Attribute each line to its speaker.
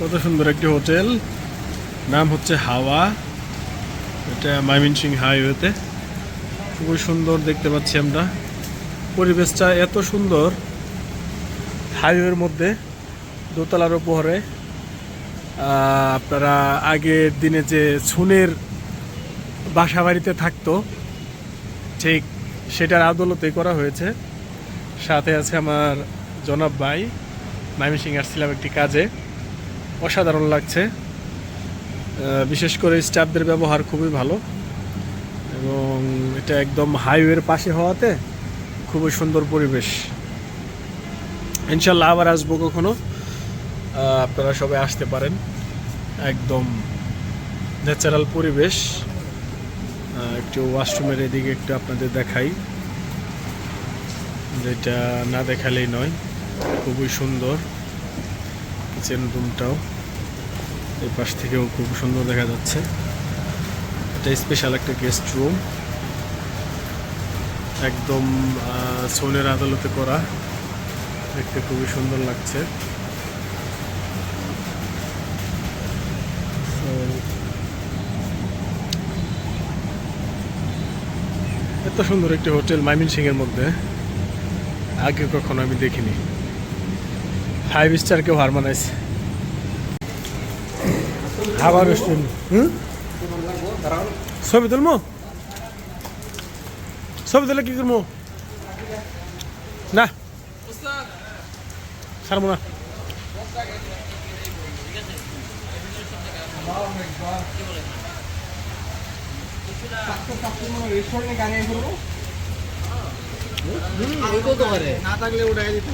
Speaker 1: কত সুন্দর একটি হোটেল। নাম হচ্ছে হাওয়া। এটা ময়মনসিং হাইওয়েতে। খুবই সুন্দর দেখতে পাচ্ছি আমরা। পরিবেশটা এত সুন্দর হাইওয়ের মধ্যে, দোতলার উপরে। আপনারা আগের দিনে যে ছুনের বাসা বাড়িতে থাকতো, ঠিক সেটার আদলতেই করা হয়েছে। সাথে আছে আমার জনাব ভাই। মাইমিসিং আসছিলাম একটি কাজে। অসাধারণ লাগছে। বিশেষ করে স্টাফদের ব্যবহার খুবই ভালো। এবং এটা একদম হাইওয়ের পাশে হওয়াতে খুবই সুন্দর পরিবেশ। ইনশাল্লাহ আবার আসব কখনো। আপনারা সবাই আসতে পারেন। একদম ন্যাচারাল পরিবেশ। একটু ওয়াশরুমের এদিকে একটু আপনাদের দেখাই। যেটা না দেখালেই নয়, খুবই সুন্দর। কিচেন রুমটাও। এই পাশ থেকেও খুব সুন্দর দেখা যাচ্ছে। এটা স্পেশাল একটা গেস্ট রুম একদম সোনের আদালতে করা। দেখতে খুবই সুন্দর লাগছে। এত সুন্দর একটি হোটেল মাইমিন এর মধ্যে। আগে কখনো আমি দেখিনি। ফাইভ স্টার কেউ হার মানাইছে। খাবার রেস্টুরেন্ট ছবি তুলবো ছবি তুলে কি করব না। ছাড়বো না।
Speaker 2: না থাকলে উঠাই দিতে